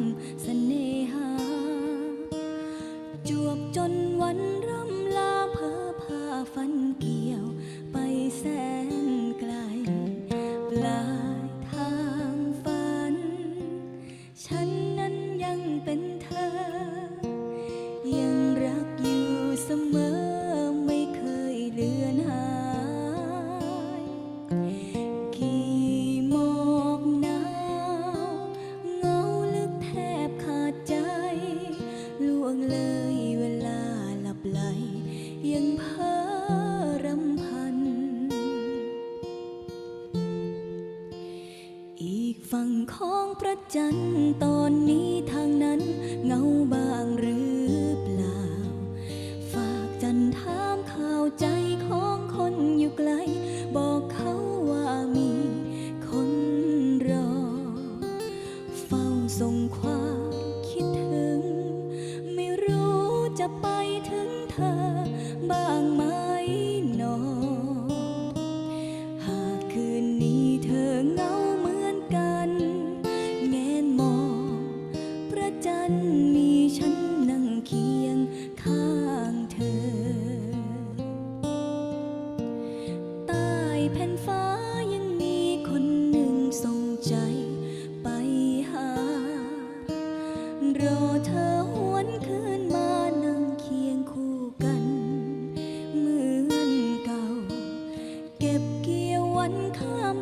ำเสน่หา จวบจนวันร่ำลาเพ้อพาฟันเกี่ยวไปแส จันตอนนี้ทางนั้นเงาบางหรือเปล่า ฝากจันถามข่าวใจของคนอยู่ไกล บอกเขาว่ามีคนรอ เฝ้าส่งความคิดถึง ไม่รู้จะไปถึงเธอบ้าง รอเธอหวนคืนมานั่งเคียงคู่กันเหมือนเก่า เก็บเกี่ยววันข้าม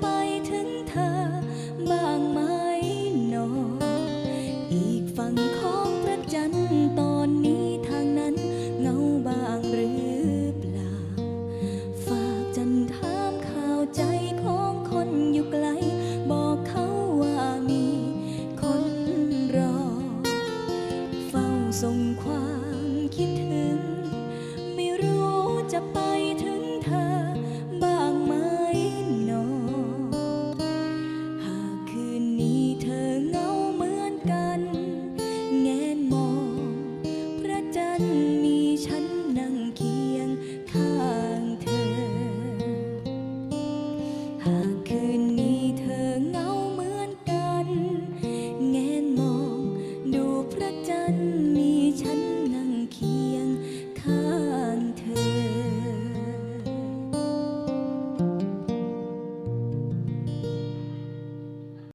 ば